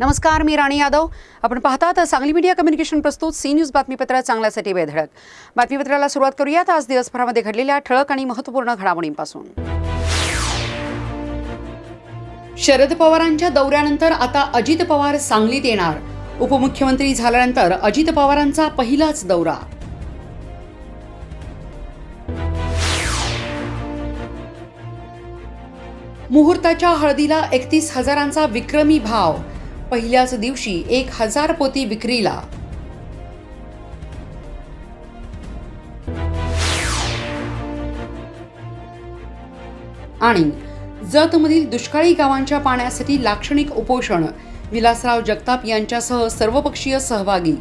नमस्कार मी राणी यादव. आपण पाहतात सांगली मीडिया कम्युनिकेशन प्रस्तुत सी न्यूज बातमीपत्र चांगल्यासाठी वेधडक बातमीपत्राला सुरुवात करूयात. आज दिवसभरामध्ये घडलेल्या ठळक आणि महत्त्वपूर्ण घडामोडींपासून. शरद पवारांच्या दौऱ्यानंतर आता अजित पवार सांगलीत येणार. उपमुख्यमंत्री झाल्यानंतर अजित पवारांचा पहिलाच दौरा. मुहूर्ताच्या हळदीला एकतीस हजारांचा विक्रमी भाव. पहिल्याच दिवशी एक हजार पोती विक्रीला. आणि जतमधील दुष्काळी गावांच्या पाण्यासाठी लाक्षणिक उपोषण. विलासराव जगताप यांच्यासह सर्वपक्षीय सहभागी.